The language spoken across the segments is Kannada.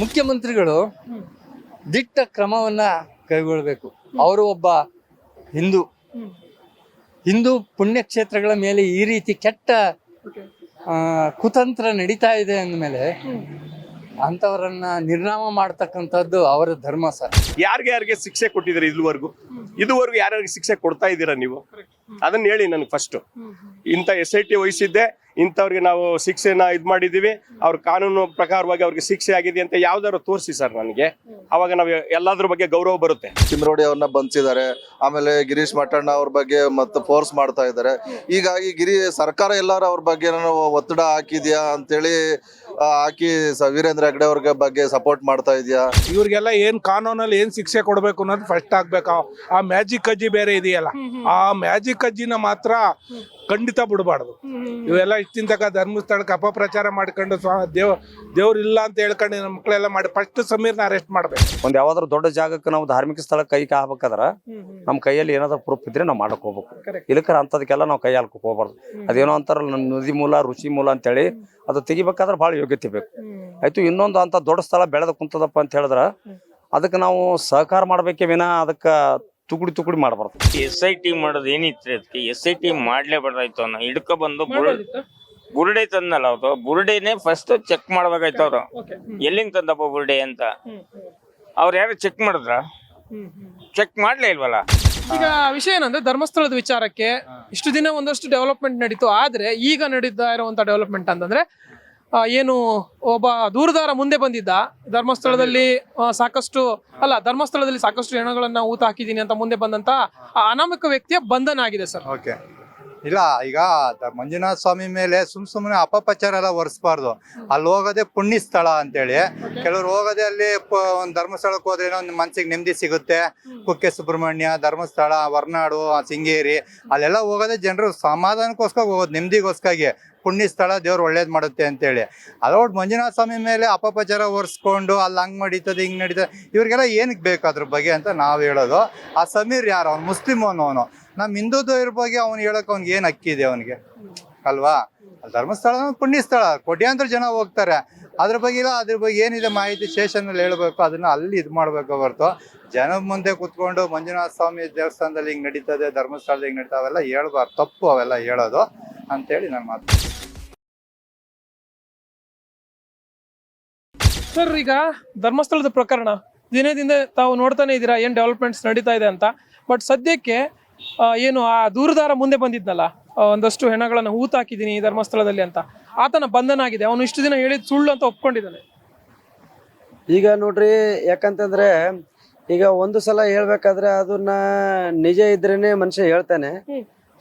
ಮುಖ್ಯಮಂತ್ರಿಗಳು ದಿಟ್ಟ ಕ್ರಮವನ್ನ ಕೈಗೊಳ್ಳಬೇಕು ಅವರು ಒಬ್ಬ ಹಿಂದೂ. ಹಿಂದೂ ಪುಣ್ಯಕ್ಷೇತ್ರಗಳ ಮೇಲೆ ಈ ರೀತಿ ಕೆಟ್ಟ ಕುತಂತ್ರ ನಡೀತಾ ಇದೆ ಅಂದಮೇಲೆ ಅಂತವರನ್ನ ನಿರ್ನಾಮ ಮಾಡ್ತಕ್ಕಂಥದ್ದು ಅವರ ಧರ್ಮ ಸರ್. ಯಾರಿಗೆ ಯಾರಿಗೆ ಶಿಕ್ಷೆ ಕೊಟ್ಟಿದ್ದೀರಾ ಇದುವರೆಗೂ? ಇದುವರೆಗೂ ಯಾರ್ಯಾರಿಗೆ ಶಿಕ್ಷೆ ಕೊಡ್ತಾ ಇದ್ದೀರಾ ನೀವು? ಅದನ್ನ ಹೇಳಿ ನನಗೆ ಫಸ್ಟ್ ಇಂಥ ಎಸ್ ಐ ಟಿ ವಹಿಸಿದ್ದೆ ಇಂಥವ್ರಿಗೆ ನಾವು ಶಿಕ್ಷೆನ ಇದು ಮಾಡಿದ್ದೀವಿ. ಅವ್ರ ಕಾನೂನು ಪ್ರಕಾರವಾಗಿ ಅವ್ರಿಗೆ ಶಿಕ್ಷೆ ಆಗಿದೆ ಅಂತ ಯಾವ್ದಾದ್ರು ತೋರಿಸಿ ಸರ್ ನನಗೆ. ಅವಾಗ ನಾವು ಎಲ್ಲದ್ರ ಬಗ್ಗೆ ಗೌರವ ಬರುತ್ತೆ. ಚಿಮ್ರೋಡಿ ಅವ್ರನ್ನ ಬಂಧಿಸಿದ್ದಾರೆ. ಆಮೇಲೆ ಗಿರೀಶ್ ಮಠಣ್ಣ ಅವ್ರ ಬಗ್ಗೆ ಮತ್ತೆ ಫೋರ್ಸ್ ಮಾಡ್ತಾ ಇದ್ದಾರೆ. ಹೀಗಾಗಿ ಗಿರಿ ಸರ್ಕಾರ ಎಲ್ಲರೂ ಅವ್ರ ಬಗ್ಗೆ ಒತ್ತಡ ಹಾಕಿದ್ಯಾ ಅಂತೇಳಿ ಹಾಕಿ ಸ- ವೀರೇಂದ್ರ ಹೆಗ್ಡೆ ಅವ್ರಿಗೆ ಬಗ್ಗೆ ಸಪೋರ್ಟ್ ಮಾಡ್ತಾ ಇದೆಯಾ? ಇವ್ರಿಗೆಲ್ಲ ಏನ್ ಕಾನೂನಲ್ಲಿ ಏನ್ ಶಿಕ್ಷೆ ಕೊಡ್ಬೇಕು ಅನ್ನೋದು ಫಸ್ಟ್ ಆಗ್ಬೇಕು. ಆ ಮ್ಯಾಜಿಕ್ ಅಜ್ಜಿ ಬೇರೆ ಇದೆಯಲ್ಲ ಆ ಮ್ಯಾಜಿಕ್ ಅಜ್ಜಿನ ಮಾತ್ರ ಖಂಡಿತ ಬಿಡಬಾರ್ದು. ಇವೆಲ್ಲ ಇಷ್ಟಿನ ತನಕ ಧರ್ಮಸ್ಥಳಕ್ಕೆ ಅಪಪ್ರಚಾರ ಮಾಡ್ಕೊಂಡು ಸ್ವಾ ದೇವ್ ದೇವ್ರು ಇಲ್ಲ ಅಂತ ಹೇಳ್ಕೊಂಡು ನಮ್ಮ ಮಕ್ಕಳೆಲ್ಲ ಮಾಡಿ ಫಸ್ಟ್ ಸಮೀರ್ನ ಅರೆಸ್ಟ್ ಮಾಡ್ಬೇಕು. ಒಂದ್ ಯಾವ್ದಾದ್ರು ದೊಡ್ಡ ಜಾಗಕ್ಕೆ ನಾವು ಧಾರ್ಮಿಕ ಸ್ಥಳ ಕೈ ಹಾಕ್ಬೇಕಾದ್ರ ನಮ್ಮ ಕೈಯಲ್ಲಿ ಏನಾದ್ರು ಪ್ರೂಫ್ ಇದ್ರೆ ನಾವು ಮಾಡಕ್ ಹೋಗ್ಬೇಕು. ಇಲ್ಲಕರ ಅಂತದಕ್ಕೆಲ್ಲ ನಾವು ಕೈ ಹಾಕಕ್ ಹೋಗ್ಬಾರ್ದು. ಅದೇನೋ ಅಂತಾರಲ್ಲ ನದಿ ಮೂಲ ರುಚಿ ಮೂಲ ಅಂತೇಳಿ ಅದು ತೆಗಿಬೇಕಾದ್ರೆ ಬಹಳ ಯೋಗ್ಯತೆ ಬೇಕು. ಆಯ್ತು ಇನ್ನೊಂದು ಅಂತ ದೊಡ್ಡ ಸ್ಥಳ ಬೆಳೆದ ಕುಂತದಪ್ಪ ಅಂತ ಹೇಳಿದ್ರ ಅದಕ್ಕೆ ನಾವು ಸಹಕಾರ ಮಾಡ್ಬೇಕೇ ವಿನ ಅದಕ್ಕ ತುಕುಡಿ ತುಕುಡಿ ಮಾಡಬಾರ್ದು. ಎಸ್ ಐ ಟಿ ಮಾಡೋದು ಏನಿತ್ತು ಅದಕ್ಕೆ? ಎಸ್ ಐ ಟಿ ಮಾಡ್ಲೇಬಾರ್ದಾಯ್ತು ಅನ್ನ ಹಿಡ್ಕ ಬಂದು ಬುರುಡೆ ಬುರುಡೆ ತಂದಲ್ಲ ಅವ್ರು. ಬುರುಡೆನೆ ಫಸ್ಟ್ ಚೆಕ್ ಮಾಡ್ಬೇಕಾಯ್ತು ಅವ್ರು. ಎಲ್ಲಿಂದ ತಂದಪ್ಪ ಬುರುಡೆ ಅಂತ? ಅವ್ರು ಯಾರು ಚೆಕ್ ಮಾಡಿದ್ರ? ಚೆಕ್ ಮಾಡ್ಲೇ ಇಲ್ವಲ್ಲ? ಈಗ ವಿಷಯ ಏನಂದ್ರೆ ಧರ್ಮಸ್ಥಳದ ವಿಚಾರಕ್ಕೆ ಇಷ್ಟು ದಿನ ಒಂದಷ್ಟು ಡೆವಲಪ್ಮೆಂಟ್ ನಡೀತು. ಆದ್ರೆ ಈಗ ನಡೀತಾ ಇರುವಂತ ಡೆವಲಪ್ಮೆಂಟ್ ಅಂತಂದ್ರೆ ಏನು ಒಬ್ಬ ದೂರದಾರ ಮುಂದೆ ಬಂದಿದ್ದ. ಧರ್ಮಸ್ಥಳದಲ್ಲಿ ಸಾಕಷ್ಟು, ಅಲ್ಲ, ಧರ್ಮಸ್ಥಳದಲ್ಲಿ ಸಾಕಷ್ಟು ಹೆಣಗಳನ್ನ ಊತ ಹಾಕಿದೀನಿ ಅಂತ ಮುಂದೆ ಬಂದಂತ ಅನಾಮಿಕ ವ್ಯಕ್ತಿಯ ಬಂಧನ ಆಗಿದೆ ಸರ್. ಓಕೆ ಇಲ್ಲ ಈಗ ದ- ಮಂಜುನಾಥ ಸ್ವಾಮಿ ಮೇಲೆ ಸುಮ್ ಸುಮ್ಮನೆ ಅಪಪ್ರಚಾರ ಎಲ್ಲ ಒರೆಸ್ಬಾರ್ದು. ಅಲ್ಲಿ ಹೋಗೋದೆ ಪುಣ್ಯ ಸ್ಥಳ ಅಂತೇಳಿ ಕೆಲವ್ರು ಹೋಗೋದೆ ಅಲ್ಲಿ ಪ- ಒಂದ್ ಧರ್ಮಸ್ಥಳಕ್ಕೆ ಹೋದ್ರೆ ಏನೋ ಒಂದು ಮನ್ಸಿಗೆ ನೆಮ್ಮದಿ ಸಿಗುತ್ತೆ. ಕುಕ್ಕೆ ಸುಬ್ರಹ್ಮಣ್ಯ ಧರ್ಮಸ್ಥಳ ಹೊರನಾಡು ಆ ಸಿಂಗೇರಿ ಅಲ್ಲೆಲ್ಲ ಹೋಗೋದೇ ಜನರು ಸಮಾಧಾನಕ್ಕೋಸ್ಕರ ಹೋಗೋದು ನೆಮ್ಮದಿಗೋಸ್ಕರ ಪುಣ್ಯ ಸ್ಥಳ ದೇವ್ರು ಒಳ್ಳೇದು ಮಾಡುತ್ತೆ ಅಂತೇಳಿ. ಅದೋಡ್ ಮಂಜುನಾಥ ಸ್ವಾಮಿ ಮೇಲೆ ಅಪಪ್ರಚಾರ ಒರೆಸ್ಕೊಂಡು ಅಲ್ಲಿ ಹಂಗ್ ನಡೀತದೆ ಹಿಂಗ್ ನಡೀತದೆ ಇವ್ರಿಗೆಲ್ಲ ಏನಕ್ಕೆ ಬೇಕು ಅದ್ರ ಬಗ್ಗೆ ಅಂತ ನಾವು ಹೇಳೋದು. ಆ ಸಮೀರ್ ಯಾರು? ಅವ್ನು ಮುಸ್ಲಿಂ ಅವನು ನಮ್ಮ ಹಿಂದುತ್ವ ಬಗ್ಗೆ ಅವ್ನು ಹೇಳಕ್ ಅವ್ನಿಗೆ ಏನು ಹಕ್ಕಿದೆ ಅವನಿಗೆ? ಅಲ್ವಾ? ಧರ್ಮಸ್ಥಳ ಪುಣ್ಯಸ್ಥಳ. ಪುಣ್ಯ ಸ್ಥಳ ಕೋಟ್ಯಾಂತರ ಜನ ಹೋಗ್ತಾರೆ. ಅದ್ರ ಬಗ್ಗೆ ಇಲ್ಲ, ಅದ್ರ ಬಗ್ಗೆ ಏನಿದೆ ಮಾಹಿತಿ ಸ್ಟೇಷನ್ನಲ್ಲಿ ಹೇಳ್ಬೇಕು, ಅದನ್ನ ಅಲ್ಲಿ ಇದು ಮಾಡ್ಬೇಕು ಹೊರತು. ಜನ ಮುಂದೆ ಕುತ್ಕೊಂಡು ಮಂಜುನಾಥ ಸ್ವಾಮಿ ದೇವಸ್ಥಾನದಲ್ಲಿ ಹಿಂಗ್ ನಡೀತದೆ, ಧರ್ಮಸ್ಥಳದಲ್ಲಿ ಹಿಂಗ್ ನಡೀತಾವೆ, ಅವೆಲ್ಲ ಹೇಳ್ಬಾರ್ದು. ತಪ್ಪು ಅವೆಲ್ಲ ಹೇಳೋದು ಅಂತೇಳಿ ನನ್ನ ಮಾತು. ಸರ್, ಈಗ ಧರ್ಮಸ್ಥಳದ ಪ್ರಕರಣ. ದಿನೇ ದಿನೇ ತಾವು ನೋಡ್ತಾನೆ ಇದ್ದೀರಾ, ಏನು ಡೆವಲಪ್ಮೆಂಟ್ಸ್ ನಡೀತಾ ಇದೆ ಅಂತ. ಬಟ್ ಸದ್ಯಕ್ಕೆ ಏನು ಆ ದೂರದಾರ ಮುಂದೆ ಬಂದಿದ್ನಲ್ಲ ಒಂದಷ್ಟು ಹೆಣಗಳನ್ನು ಹೂತಾಕಿದ್ದೀನಿ ಧರ್ಮಸ್ಥಳದಲ್ಲಿ ಅಂತ. ಆತನ ಬಂಧನ ಆಗಿದೆ ಅವನು ಇಷ್ಟು ದಿನ ಹೇಳಿದ ಸುಳ್ಳು ಅಂತ ಒಪ್ಕೊಂಡಿದ್ದಾನೆ. ಈಗ ನೋಡ್ರಿ ಯಾಕಂತಂದ್ರೆ ಈಗ ಒಂದು ಸಲ ಹೇಳ್ಬೇಕಾದ್ರೆ ಅದನ್ನ ನಿಜ ಇದ್ರೇನೆ ಮನುಷ್ಯ ಹೇಳ್ತಾನೆ.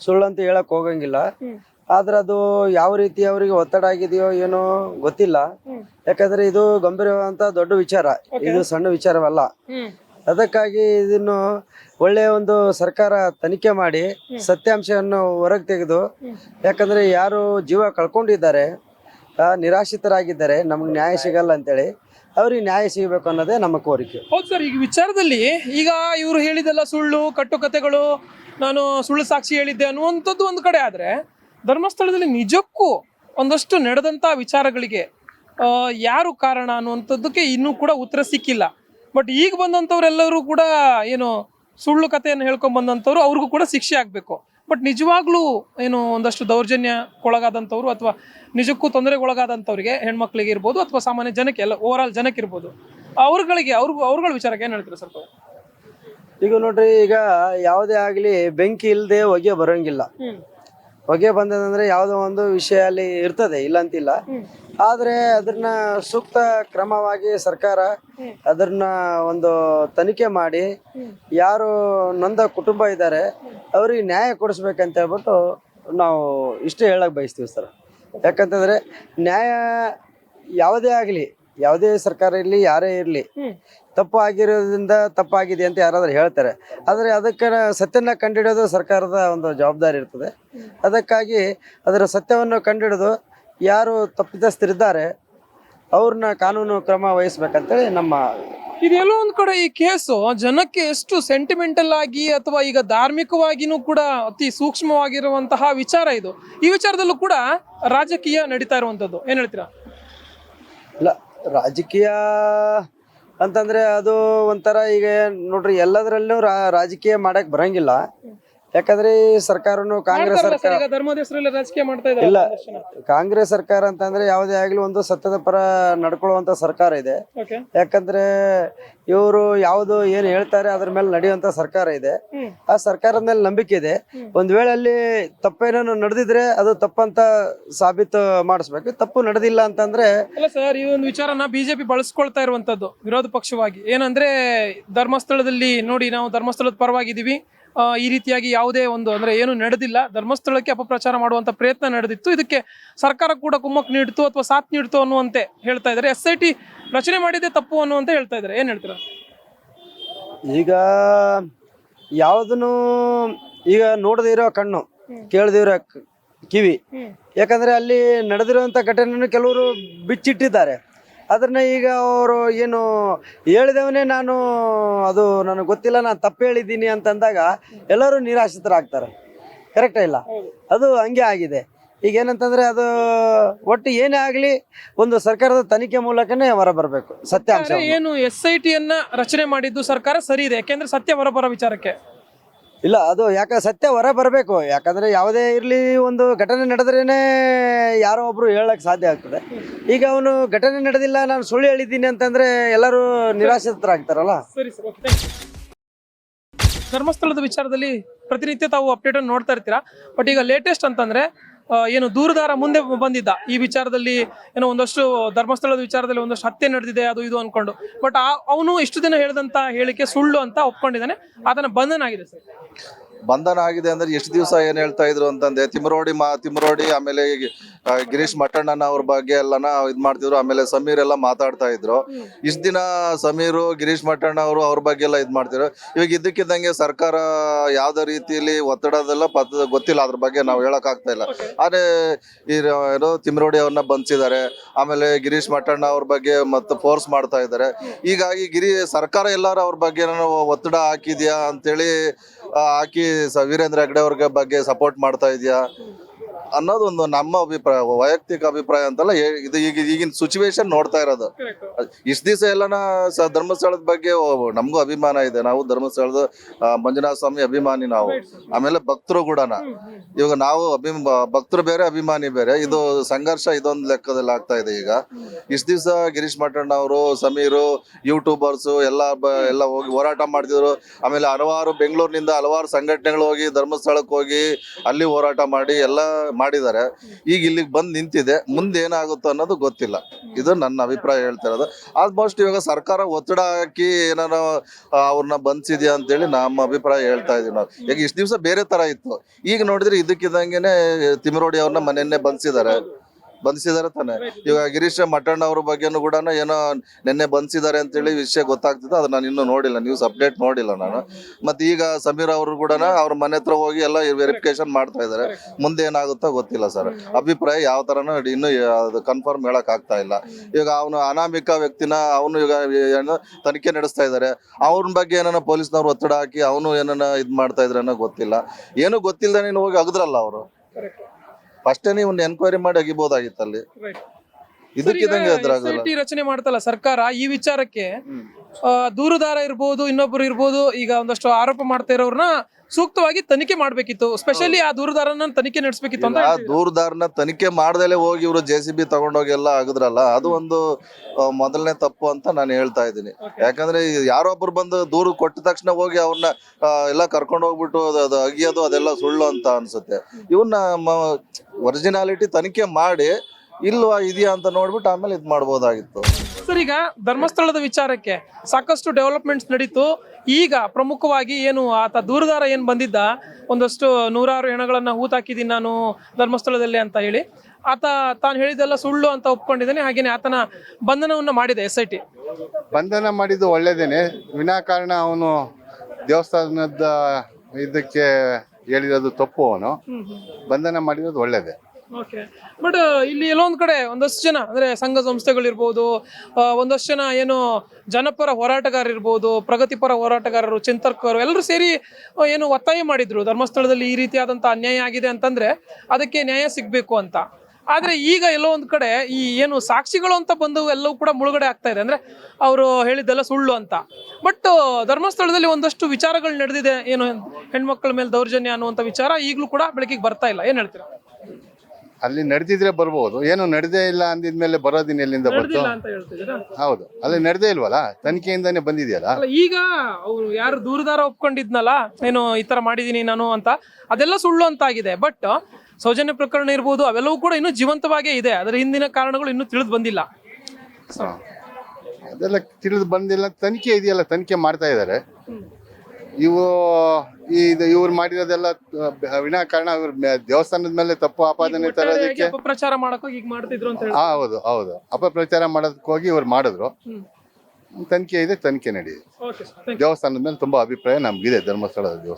ಸುಳ್ಳು ಅಂತ ಹೇಳಕ್ ಹೋಗಂಗಿಲ್ಲ. ಆದ್ರೆ ಅದು ಯಾವ ರೀತಿ ಅವರಿಗೆ ಒತ್ತಡ ಆಗಿದೆಯೋ ಏನೋ ಗೊತ್ತಿಲ್ಲ. ಯಾಕಂದ್ರೆ ಇದು ಗಂಭೀರವಾದಂತ ದೊಡ್ಡ ವಿಚಾರ. ಇದು ಸಣ್ಣ ವಿಚಾರವಲ್ಲ. ಅದಕ್ಕಾಗಿ ಇದನ್ನು ಒಳ್ಳೆಯ ಒಂದು ಸರ್ಕಾರ ತನಿಖೆ ಮಾಡಿ ಸತ್ಯಾಂಶವನ್ನು ಹೊರಗೆ ತೆಗೆದು ಯಾಕಂದ್ರೆ ಯಾರು ಜೀವ ಕಳ್ಕೊಂಡಿದ್ದಾರೆ ನಿರಾಶ್ರಿತರಾಗಿದ್ದಾರೆ ನಮಗೆ ನ್ಯಾಯ ಸಿಗಲ್ಲ ಅಂತೇಳಿ ಅವ್ರಿಗೆ ನ್ಯಾಯ ಸಿಗಬೇಕು ಅನ್ನೋದೇ ನಮ್ಮ ಕೋರಿಕೆ. ಹೌದು ಸರ್ ಈಗ ವಿಚಾರದಲ್ಲಿ ಈಗ ಇವರು ಹೇಳಿದೆಲ್ಲ ಸುಳ್ಳು ಕಟ್ಟುಕತೆಗಳು ನಾನು ಸುಳ್ಳು ಸಾಕ್ಷಿ ಹೇಳಿದ್ದೆ ಅನ್ನುವಂಥದ್ದು ಒಂದು ಕಡೆ ಆದರೆ ಧರ್ಮಸ್ಥಳದಲ್ಲಿ ನಿಜಕ್ಕೂ ಒಂದಷ್ಟು ನಡೆದಂಥ ವಿಚಾರಗಳಿಗೆ ಯಾರು ಕಾರಣ ಅನ್ನುವಂಥದ್ದಕ್ಕೆ ಇನ್ನೂ ಕೂಡ ಉತ್ತರ ಸಿಕ್ಕಿಲ್ಲ. ಬಟ್ ಈಗ ಬಂದಂಥವ್ರೆಲ್ಲರೂ ಕೂಡ ಏನು ಸುಳ್ಳು ಕಥೆಯನ್ನು ಹೇಳ್ಕೊಂಡ್ ಬಂದಂಥವ್ರು ಅವ್ರಿಗೂ ಕೂಡ ಶಿಕ್ಷೆ ಆಗಬೇಕು. ಬಟ್ ನಿಜವಾಗ್ಲೂ ಏನು ಒಂದಷ್ಟು ದೌರ್ಜನ್ಯಕ್ಕೊಳಗಾದಂಥವ್ರು ಅಥವಾ ನಿಜಕ್ಕೂ ತೊಂದರೆಗೊಳಗಾದಂಥವ್ರಿಗೆ ಹೆಣ್ಮಕ್ಳಿಗೆ ಇರ್ಬೋದು ಅಥವಾ ಸಾಮಾನ್ಯ ಜನಕ್ಕೆ ಎಲ್ಲ ಓವರ್ ಆಲ್ ಜನಕ್ಕೆ ಇರ್ಬೋದು. ಅವ್ರಗಳಿಗೆ ಅವ್ರಿಗೂ ಅವ್ರಗಳ ವಿಚಾರಕ್ಕೆ ಏನು ಹೇಳ್ತೀರಾ ಸ್ವಲ್ಪ ಈಗ ನೋಡ್ರಿ ಈಗ ಯಾವುದೇ ಆಗಲಿ ಬೆಂಕಿ ಇಲ್ಲದೆ ಹೊಗೆ ಬರೋಂಗಿಲ್ಲ. ಹೊಗೆ ಬಂದದಂದ್ರೆ ಯಾವುದೋ ಒಂದು ವಿಷಯ ಅಲ್ಲಿ ಇರ್ತದೆ ಇಲ್ಲ ಅಂತಿಲ್ಲ ಆದ್ರೆ ಅದನ್ನ ಸೂಕ್ತ ಕ್ರಮವಾಗಿ ಸರ್ಕಾರ ಅದನ್ನ ಒಂದು ತನಿಖೆ ಮಾಡಿ ಯಾರು ನೊಂದ ಕುಟುಂಬ ಇದ್ದಾರೆ ಅವ್ರಿಗೆ ನ್ಯಾಯ ಕೊಡಿಸ್ಬೇಕಂತ ಹೇಳ್ಬಿಟ್ಟು ನಾವು ಇಷ್ಟೇ ಹೇಳಕ್ ಬಯಸ್ತೀವಿ ಸರ್. ಯಾಕಂತಂದ್ರೆ ನ್ಯಾಯ ಯಾವುದೇ ಆಗಲಿ, ಯಾವುದೇ ಸರ್ಕಾರ ಇರಲಿ, ಯಾರೇ ಇರಲಿ ತಪ್ಪು ಆಗಿರೋದ್ರಿಂದ ತಪ್ಪಾಗಿದೆ ಅಂತ ಯಾರಾದರೂ ಹೇಳ್ತಾರೆ. ಆದರೆ ಅದಕ್ಕೆ ಸತ್ಯನ ಕಂಡುಹಿಡಿಯೋದು ಸರ್ಕಾರದ ಒಂದು ಜವಾಬ್ದಾರಿ ಇರ್ತದೆ. ಅದಕ್ಕಾಗಿ ಅದರ ಸತ್ಯವನ್ನು ಕಂಡುಹಿಡಿದು ಯಾರು ತಪ್ಪಿತಸ್ಥರಿದ್ದಾರೆ ಅವ್ರನ್ನ ಕಾನೂನು ಕ್ರಮ ವಹಿಸ್ಬೇಕಂತೇಳಿ ನಮ್ಮ ಇದೆಲ್ಲೋ ಒಂದು ಕಡೆ ಈ ಕೇಸು ಜನಕ್ಕೆ ಎಷ್ಟು ಸೆಂಟಿಮೆಂಟಲ್ ಆಗಿ ಅಥವಾ ಈಗ ಧಾರ್ಮಿಕವಾಗಿನೂ ಕೂಡ ಅತಿ ಸೂಕ್ಷ್ಮವಾಗಿರುವಂತಹ ವಿಚಾರ ಇದು. ಈ ವಿಚಾರದಲ್ಲೂ ಕೂಡ ರಾಜಕೀಯ ನಡೀತಾ ಇರುವಂತದ್ದು ಏನ್ ಹೇಳ್ತೀರಾ? ಇಲ್ಲ ರಾಜಕೀಯ ಅಂತಂದ್ರೆ ಅದು ಒಂಥರ ಈಗ ನೋಡ್ರಿ ಎಲ್ಲದರಲ್ಲೂ ರಾಜಕೀಯ ಮಾಡಕ್ ಬರಂಗಿಲ್ಲ. ಯಾಕಂದ್ರೆ ಈ ಸರ್ಕಾರನು ಕಾಂಗ್ರೆಸ್ ಸರ್ಕಾರ ಈಗ ಧರ್ಮದ ಹೆಸರಲ್ಲಿ ರಾಜಕೀಯ ಮಾಡ್ತಾ ಇದ್ದಾರೆ ಇಲ್ಲ. ಕಾಂಗ್ರೆಸ್ ಸರ್ಕಾರ ಅಂತಂದ್ರೆ ಯಾವುದೇ ಆಗ್ಲಿ ಒಂದು ಸತ್ಯದ ಪರ ನಡ್ಕೊಳ್ಳುವಂತ ಸರ್ಕಾರ ಇದೆ. ಯಾಕಂದ್ರೆ ಇವರು ಯಾವುದು ಏನು ಹೇಳ್ತಾರೆ ಅದ್ರ ಮೇಲೆ ನಡೆಯುವಂತ ಸರ್ಕಾರ ಇದೆ. ಆ ಸರ್ಕಾರದ ಮೇಲೆ ನಂಬಿಕೆ ಇದೆ. ಒಂದ್ ವೇಳೆ ಅಲ್ಲಿ ತಪ್ಪೇನೋ ನಡೆದಿದ್ರೆ ಅದು ತಪ್ಪಂತ ಸಾಬೀತು ಮಾಡಿಸ್ಬೇಕು. ತಪ್ಪು ನಡೆದಿಲ್ಲ ಅಂತಂದ್ರೆ ಅಲ್ಲ ಸರ್ ಈ ಒಂದು ವಿಚಾರನ ಬಿಜೆಪಿ ಬಳಸ್ಕೊಳ್ತಾ ಇರುವಂತದ್ದು ವಿರೋಧ ಪಕ್ಷವಾಗಿ. ಏನಂದ್ರೆ ಧರ್ಮಸ್ಥಳದಲ್ಲಿ ನೋಡಿ ನಾವು ಧರ್ಮಸ್ಥಳದ ಪರವಾಗಿದ್ದೀವಿ. ಈ ರೀತಿಯಾಗಿ ಯಾವುದೇ ಒಂದು ಅಂದ್ರೆ ಏನು ನಡೆದಿಲ್ಲ. ಧರ್ಮಸ್ಥಳಕ್ಕೆ ಅಪಪ್ರಚಾರ ಮಾಡುವಂತ ಪ್ರಯತ್ನ ನಡೆದಿತ್ತು. ಇದಕ್ಕೆ ಸರ್ಕಾರ ಕೂಡ ಕುಮ್ಮಕ್ ನೀಡಿತು ಅಥವಾ ಸಾಥ್ ನೀಡಿತು ಅನ್ನುವಂತೆ ಹೇಳ್ತಾ ಇದ್ದಾರೆ. ಎಸ್ ಐ ಟಿ ರಚನೆ ಮಾಡಿದ್ದೆ ತಪ್ಪು ಅನ್ನುವಂತೆ ಹೇಳ್ತಾ ಇದ್ದಾರೆ. ಏನು ಹೇಳ್ತೀರಾ? ಈಗ ಯಾವುದನ್ನು ಈಗ ನೋಡದೇ ಇರೋ ಕಣ್ಣು ಕೇಳದೇ ಇರೋ ಕಿವಿ. ಯಾಕಂದ್ರೆ ಅಲ್ಲಿ ನಡೆದಿರುವಂತ ಘಟನೆಯನ್ನು ಕೆಲವರು ಬಿಚ್ಚಿಟ್ಟಿದ್ದಾರೆ. ಅದನ್ನ ಈಗ ಅವರು ಏನು ಹೇಳಿದವನೇ ನಾನು, ಅದು ನನಗೆ ಗೊತ್ತಿಲ್ಲ, ನಾನು ತಪ್ಪು ಹೇಳಿದ್ದೀನಿ ಅಂತಂದಾಗ ಎಲ್ಲರೂ ನಿರಾಶ್ರಿತರಾಗ್ತಾರೆ. ಕರೆಕ್ಟ್ ಇಲ್ಲ? ಅದು ಹಂಗೆ ಆಗಿದೆ. ಈಗ ಏನಂತಂದ್ರೆ ಅದು ಒಟ್ಟು ಏನೇ ಆಗಲಿ ಒಂದು ಸರ್ಕಾರದ ತನಿಖೆ ಮೂಲಕನೇ ಹೊರ ಬರಬೇಕು ಸತ್ಯಾಂಶ ಏನು ಎಸ್ ಐ ಟಿಯನ್ನ ರಚನೆ ಮಾಡಿದ್ದು ಸರ್ಕಾರ ಸರಿ ಇದೆ, ಯಾಕೆಂದ್ರೆ ಸತ್ಯ ಹೊರಬರೋ ವಿಚಾರಕ್ಕೆ. ಇಲ್ಲ, ಅದು ಯಾಕ ಸತ್ಯ ಹೊರ ಬರಬೇಕು. ಯಾಕಂದ್ರೆ ಯಾವುದೇ ಇರಲಿ ಒಂದು ಘಟನೆ ನಡೆದ್ರೇನೆ ಯಾರೋ ಒಬ್ರು ಹೇಳಕ್ ಸಾಧ್ಯ ಆಗ್ತದೆ. ಈಗ ಅವನು ಘಟನೆ ನಡೆದಿಲ್ಲ, ನಾನು ಸುಳ್ಳು ಹೇಳಿದ್ದೀನಿ ಅಂತಂದ್ರೆ ಎಲ್ಲರೂ ನಿರಾಶ್ರಿತರಾಗ್ತಾರಲ್ಲ? ಸರಿ ಧರ್ಮಸ್ಥಳದ ವಿಚಾರದಲ್ಲಿ ಪ್ರತಿನಿತ್ಯ ತಾವು ಅಪ್ಡೇಟ್ ಅನ್ನು ನೋಡ್ತಾ ಇರ್ತೀರಾ? ಬಟ್ ಈಗ ಲೇಟೆಸ್ಟ್ ಅಂತಂದ್ರೆ ಏನು ದೂರದಾರ ಮುಂದೆ ಬಂದಿದ್ದ. ಈ ವಿಚಾರದಲ್ಲಿ ಏನೋ ಒಂದಷ್ಟು ಧರ್ಮಸ್ಥಳದ ವಿಚಾರದಲ್ಲಿ ಒಂದಷ್ಟು ಹತ್ಯೆ ನಡೆದಿದೆ, ಅದು ಇದು ಅನ್ಕೊಂಡು. ಬಟ್ ಅವನು ಇಷ್ಟು ದಿನ ಹೇಳಿದಂತ ಹೇಳಿಕೆ ಸುಳ್ಳು ಅಂತ ಒಪ್ಕೊಂಡಿದ್ದಾನೆ. ಅದನ್ನ ಬಂಧನ ಆಗಿದೆ ಸರ್. ಬಂಧನ ಆಗಿದೆ ಅಂದ್ರೆ ಎಷ್ಟು ದಿವಸ ಏನ್ ಹೇಳ್ತಾ ಇದ್ರು ಅಂತಂದೆ ತಿಮ್ರೋಡಿ ಮಾ ತಿಮ್ರೋಡಿ ಆಮೇಲೆ ಗಿರೀಶ್ ಮಟ್ಟಣ್ಣನ ಅವ್ರ ಬಗ್ಗೆ ಎಲ್ಲಾನ ಇದ್ ಮಾಡ್ತಿದ್ರು. ಆಮೇಲೆ ಸಮೀರ್ ಎಲ್ಲ ಮಾತಾಡ್ತಾ ಇದ್ರು. ಇಷ್ಟ ದಿನ ಸಮೀರ್ ಗಿರೀಶ್ ಮಟ್ಟಣ್ಣ ಅವರು ಅವ್ರ ಬಗ್ಗೆ ಎಲ್ಲ ಇದ್ ಮಾಡ್ತಿದ್ರು. ಇವಾಗ ಇದ್ದಕ್ಕಿದ್ದಂಗೆ ಸರ್ಕಾರ ಯಾವ್ದೋ ರೀತಿಯಲ್ಲಿ ಒತ್ತಡದೆಲ್ಲ ಪತ್ ಗೊತ್ತಿಲ್ಲ. ಅದ್ರ ಬಗ್ಗೆ ನಾವು ಹೇಳಕ್ ಆಗ್ತಾ ಇಲ್ಲ. ಆದ್ರೆ ಏನೋ ತಿಮ್ರೋಡಿ ಅವ್ರನ್ನ ಬಂಧಿಸಿದ್ದಾರೆ. ಆಮೇಲೆ ಗಿರೀಶ್ ಮಟ್ಟಣ್ಣ ಅವ್ರ ಬಗ್ಗೆ ಮತ್ತೆ ಫೋರ್ಸ್ ಮಾಡ್ತಾ ಇದ್ದಾರೆ. ಹೀಗಾಗಿ ಗಿರಿ ಸರ್ಕಾರ ಎಲ್ಲಾರು ಅವ್ರ ಬಗ್ಗೆ ಏನೋ ಒತ್ತಡ ಹಾಕಿದ್ಯಾ ಅಂತೇಳಿ ಆ, ಹಾಕಿ ಸ ವೀರೇಂದ್ರ ಹೆಗ್ಡೆ ಅವ್ರಿಗೆ ಬಗ್ಗೆ ಸಪೋರ್ಟ್ ಮಾಡ್ತಾ ಇದೆಯಾ? ಅನ್ನೋದು ಒಂದು ನಮ್ಮ ಅಭಿಪ್ರಾಯ ವೈಯಕ್ತಿಕ ಅಭಿಪ್ರಾಯ ಅಂತಲ್ಲ ಏ- ಇದು ಈಗ ಈಗಿನ ಸಿಚುವೇಶನ್ ನೋಡ್ತಾ ಇರೋದು. ಇಷ್ಟ ದಿವಸ ಎಲ್ಲನ ಸ ಧರ್ಮಸ್ಥಳದ ಬಗ್ಗೆ ಓ- ನಮಗೂ ಅಭಿಮಾನ ಇದೆ. ನಾವು ಧರ್ಮಸ್ಥಳದ ಆ, ಮಂಜುನಾಥ ಸ್ವಾಮಿ ಅಭಿಮಾನಿ ನಾವು. ಆಮೇಲೆ ಭಕ್ತರು ಕೂಡನ. ಇವಾಗ ನಾವು ಅಭಿಮ ಭಕ್ತರು ಬೇರೆ ಅಭಿಮಾನಿ ಬೇರೆ. ಇದು ಸಂಘರ್ಷ ಇದೊಂದು ಲೆಕ್ಕದಲ್ಲಿ ಆಗ್ತಾ ಇದೆ ಈಗ. ಇಷ್ಟ ದಿವಸ ಗಿರೀಶ್ ಮಠಣ್ಣ ಅವರು ಸಮೀರು ಯೂಟ್ಯೂಬರ್ಸ್ ಎಲ್ಲ ಬ- ಎಲ್ಲ ಹೋಗಿ ಹೋರಾಟ ಮಾಡ್ತಿದ್ರು. ಆಮೇಲೆ ಹಲವಾರು ಬೆಂಗಳೂರಿನಿಂದ ಹಲವಾರು ಸಂಘಟನೆಗಳು ಹೋಗಿ ಧರ್ಮಸ್ಥಳಕ್ಕೆ ಹೋಗಿ ಅಲ್ಲಿ ಹೋರಾಟ ಮಾಡಿ ಎಲ್ಲ ಮಾಡಿದ್ದಾರೆ. ಈಗ ಇಲ್ಲಿಗೆ ಬಂದು ನಿಂತಿದೆ. ಮುಂದೆ ಏನಾಗುತ್ತೋ ಅನ್ನೋದು ಗೊತ್ತಿಲ್ಲ. ಇದು ನನ್ನ ಅಭಿಪ್ರಾಯ ಹೇಳ್ತಾ ಇರೋದು. ಆಲ್ಮೋಸ್ಟ್ ಇವಾಗ ಸರ್ಕಾರ ಒತ್ತಡ ಹಾಕಿ ಏನಾರ ಅವ್ರನ್ನ ಅಂತ ಅಂತೇಳಿ ನಮ್ಮ ಅಭಿಪ್ರಾಯ ಹೇಳ್ತಾ ಇದೀವಿ ನಾವು. ಈಗ ಇಷ್ಟು ದಿವಸ ಬೇರೆ ತರ ಇತ್ತು. ಈಗ ನೋಡಿದ್ರೆ ಇದಕ್ಕಿದ್ದಂಗೆನೆ ತಿಮರೋಡಿ ಅವ್ರನ್ನ ಮನೆಯನ್ನೇ ಬಂಧಿಸಿದ್ದಾರೆ. ಬಂಧಿಸಿದ್ದಾರೆ ತಾನೆ. ಇವಾಗ ಗಿರೀಶ್ ಮಠಣ್ಣ ಅವ್ರ ಬಗ್ಗೆನೂ ಕೂಡ ಏನೋ ನಿನ್ನೆ ಬಂಧಿಸಿದ್ದಾರೆ ಅಂತೇಳಿ ವಿಷಯ ಗೊತ್ತಾಗ್ತಿತ್ತು. ಅದು ನಾನು ಇನ್ನೂ ನೋಡಿಲ್ಲ ನ್ಯೂಸ್ ಅಪ್ಡೇಟ್ ನೋಡಿಲ್ಲ ನಾನು. ಮತ್ತೆ ಈಗ ಸಮೀರ್ ಅವರು ಕೂಡ ಅವ್ರ ಮನೆ ಹತ್ರ ಹೋಗಿ ಎಲ್ಲ ವೆರಿಫಿಕೇಶನ್ ಮಾಡ್ತಾ ಇದ್ದಾರೆ ಮುಂದೆ ಏನಾಗುತ್ತೋ ಗೊತ್ತಿಲ್ಲ ಸರ್. ಅಭಿಪ್ರಾಯ ಯಾವ ತರನೂ ಇನ್ನು ಅದು ಕನ್ಫರ್ಮ್ ಹೇಳಕ್ ಆಗ್ತಾ ಇಲ್ಲ. ಈಗ ಅವನು ಅನಾಮಿಕ ವ್ಯಕ್ತಿನ ಅವನು ಈಗ ಏನು ತನಿಖೆ ನಡೆಸ್ತಾ ಇದ್ದಾರೆ ಅವ್ರ ಬಗ್ಗೆ ಏನಾನ ಪೊಲೀಸ್ನವ್ರು ಒತ್ತಡ ಹಾಕಿ ಅವನು ಏನನ್ನ ಇದ್ ಮಾಡ್ತಾ ಇದ್ರೆ ಅನ್ನೋ ಗೊತ್ತಿಲ್ಲ. ಏನು ಗೊತ್ತಿಲ್ಲದೆ ನೀನು ಹೋಗಿ ಅಗದ್ರಲ್ಲ ಅವರು. ಫಸ್ಟೇ ನೀವು ಎನ್ಕ್ವೈರಿ ಮಾಡಿ ಅಗಿಬಹುದಾಗಿತ್ತು ಅಲ್ಲಿ ಇದಕ್ಕಿದಂಗೆ ಎದುರಾಗಲ್ಲ SIT ರಚನೆ ಮಾಡ್ತಲ್ಲ ಸರ್ಕಾರ ಈ ವಿಚಾರಕ್ಕೆ. ಆ, ದೂರುದಾರ ಇರ್ಬೋದು ಇನ್ನೊಬ್ರು ಇರ್ಬೋದು ಈಗ ಒಂದಷ್ಟು ಆರೋಪ ಮಾಡ್ತಾ ಇರೋರ್ನ ಸೂಕ್ತವಾಗಿ ತನಿಖೆ ಮಾಡ್ಬೇಕಿತ್ತು. ಸ್ಪೆಷಲಿ ಆ ದೂರದಾರನ ತನಿಖೆ ನಡೆಸಬೇಕಿತ್ತು ಅಂತ ಆ ದೂರದಾರನ ತನಿಖೆ ಮಾಡ್ದಲೆ ಹೋಗಿ ಇವರು ಜೆ ಸಿ ಬಿ ತಗೊಂಡೋಗಿ ಎಲ್ಲ ಅದು ಒಂದು ಆ, ಮೊದಲನೇ ತಪ್ಪು ಅಂತ ನಾನು ಹೇಳ್ತಾ ಇದ್ದೀನಿ. ಯಾಕಂದ್ರೆ ಈ ಯಾರೊಬ್ರು ಬಂದು ದೂರು ಕೊಟ್ಟ ತಕ್ಷಣ ಹೋಗಿ ಅವ್ರನ್ನ ಎಲ್ಲ ಕರ್ಕೊಂಡು ಹೋಗ್ಬಿಟ್ಟು ಅದು- ಅದು ಅಗಿಯೋದು ಅದೆಲ್ಲ ಸುಳ್ಳು ಅಂತ ಅನ್ಸುತ್ತೆ. ಇವನ್ನ ಒರಿಜಿನಾಲಿಟಿ ತನಿಖೆ ಮಾಡಿ ಇಲ್ವಾ ಇದೆಯಾ ಅಂತ ನೋಡ್ಬಿಟ್ಟು ಆಮೇಲೆ ಇದು ಮಾಡ್ಬೋದಾಗಿತ್ತು. ಸರ್ ಈಗ ಧರ್ಮಸ್ಥಳದ ವಿಚಾರಕ್ಕೆ ಸಾಕಷ್ಟು ಡೆವಲಪ್ಮೆಂಟ್ಸ್ ನಡೀತು. ಈಗ ಪ್ರಮುಖವಾಗಿ ಏನು ಆತ ದೂರದಾರ ಏನು ಬಂದಿದ್ದ? ಒಂದಷ್ಟು ನೂರಾರು ಹೆಣಗಳನ್ನ ಹೂತಾಕಿದ್ದೀನಿ ನಾನು ಧರ್ಮಸ್ಥಳದಲ್ಲಿ ಅಂತ ಹೇಳಿ. ಆತ ತಾನು ಹೇಳಿದ್ದೆಲ್ಲ ಸುಳ್ಳು ಅಂತ ಒಪ್ಕೊಂಡಿದ್ದಾನೆ. ಹಾಗೇನೆ ಆತನ ಬಂಧನವನ್ನು ಮಾಡಿದೆ ಎಸ್ ಐ ಟಿ ಬಂಧನ ಮಾಡಿದ್ದು ಒಳ್ಳೇದೇನೆ. ವಿನಾಕಾರಣ ಅವನು ದೇವಸ್ಥಾನದ ಇದಕ್ಕೆ ಹೇಳಿರೋದು ತಪ್ಪು ಅವನು. ಬಂಧನ ಮಾಡಿರೋದು ಒಳ್ಳೇದೇ. ಓಕೆ ಬಟ್ ಇಲ್ಲಿ ಎಲ್ಲೊಂದ್ ಕಡೆ ಒಂದಷ್ಟು ಜನ, ಅಂದ್ರೆ ಸಂಘ ಸಂಸ್ಥೆಗಳಿರ್ಬೋದು ಒಂದಷ್ಟು ಜನ ಏನು ಜನಪರ ಹೋರಾಟಗಾರರಿರ್ಬೋದು, ಪ್ರಗತಿಪರ ಹೋರಾಟಗಾರರು, ಚಿಂತಕರು, ಎಲ್ಲರೂ ಸೇರಿ ಏನು ಒತ್ತಾಯ ಮಾಡಿದ್ರು. ಧರ್ಮಸ್ಥಳದಲ್ಲಿ ಈ ರೀತಿಯಾದಂಥ ಅನ್ಯಾಯ ಆಗಿದೆ ಅಂತಂದ್ರೆ ಅದಕ್ಕೆ ನ್ಯಾಯ ಸಿಗ್ಬೇಕು ಅಂತ. ಆದ್ರೆ ಈಗ ಎಲ್ಲೋ ಒಂದ್ ಕಡೆ ಈ ಏನು ಸಾಕ್ಷಿಗಳು ಅಂತ ಬಂದು ಎಲ್ಲವೂ ಕೂಡ ಮುಳುಗಡೆ ಆಗ್ತಾ ಇದೆ. ಅಂದ್ರೆ ಅವರು ಹೇಳಿದ್ದೆಲ್ಲ ಸುಳ್ಳು ಅಂತ. ಬಟ್ ಧರ್ಮಸ್ಥಳದಲ್ಲಿ ಒಂದಷ್ಟು ವಿಚಾರಗಳು ನಡೆದಿದೆ. ಏನು ಹೆಣ್ಮಕ್ಳ ಮೇಲೆ ದೌರ್ಜನ್ಯ ಅನ್ನುವಂಥ ವಿಚಾರ ಈಗಲೂ ಕೂಡ ಬೆಳಕಿಗೆ ಬರ್ತಾ ಇಲ್ಲ. ಏನ್ ಹೇಳ್ತೀರಾ? ಅಲ್ಲಿ ನಡೆದಿದ್ರೆ ಬರ್ಬೋದು. ಏನು ನಡೆದೇ ಇಲ್ಲ ಅಂದಿದ್ಮೇಲೆ ಬರೋದಿನ ಎಲ್ಲಿಂದ ಬಂತು ನಡೆದಿಲ್ಲ ಅಂತ ಹೇಳ್ತಿದ್ದೀರಾ? ಹೌದು. ಅಲ್ಲಿ ನಡೆದೇ ಇಲ್ವಲ್ಲ? ತನಿಖೆಯಿಂದಾನೆ ಬಂದಿದೆಯಲ್ಲ? ಅಲ್ಲ ಈಗ ಅವ್ರು ಯಾರು ದೂರದಾರ ಒಪ್ಕೊಂಡಿದ್ನಲ್ಲ ಏನು ಈ ತರ ಮಾಡಿದೀನಿ ನಾನು ಅಂತ ಅದೆಲ್ಲ ಸುಳ್ಳು ಅಂತ ಆಗಿದೆ ಬಟ್ ಸೌಜನ್ಯ ಪ್ರಕರಣ ಇರ್ಬೋದು ಅವೆಲ್ಲವೂ ಕೂಡ ಇನ್ನೂ ಜೀವಂತವಾಗೇ ಇದೆ. ಅದರ ಹಿಂದಿನ ಕಾರಣಗಳು ಇನ್ನೂ ತಿಳಿದು ಬಂದಿಲ್ಲ. ಅದೆಲ್ಲ ತಿಳಿದು ಬಂದಿಲ್ಲ. ತನಿಖೆ ಇದೆಯಲ್ಲ ತನಿಖೆ ಮಾಡ್ತಾ ಇದ್ದಾರೆ. ಇವು ಇದು ಇವ್ರು ಮಾಡಿರೋದೆಲ್ಲ ವಿನಾಕಾರಣ ಇವ್ರ ದೇವಸ್ಥಾನದ ಮೇಲೆ ತಪ್ಪು ಆಪಾದನೆ ತರೋದಕ್ಕೆ ಅಪಪ್ರಚಾರ ಹೋಗಿ ಈಗ ಮಾಡ್ತಿದ್ರು ಅಂತ ಹೇಳಿ. ಹಾ ಹೌದು ಹೌದು. ಅಪಪ್ರಚಾರ ಮಾಡೋದಕ್ಕೆ ಹೋಗಿ ಇವ್ರು ಮಾಡಿದ್ರು. ತನಿಖೆ ಇದೆ ತನಿಖೆ ನಡೆಯಿದೆ ದೇವಸ್ಥಾನದ ಮೇಲೆ ತುಂಬಾ ಅಭಿಪ್ರಾಯ ನಮ್ಗಿದೆ ಧರ್ಮಸ್ಥಳದ ದೇವಸ್ಥಾನ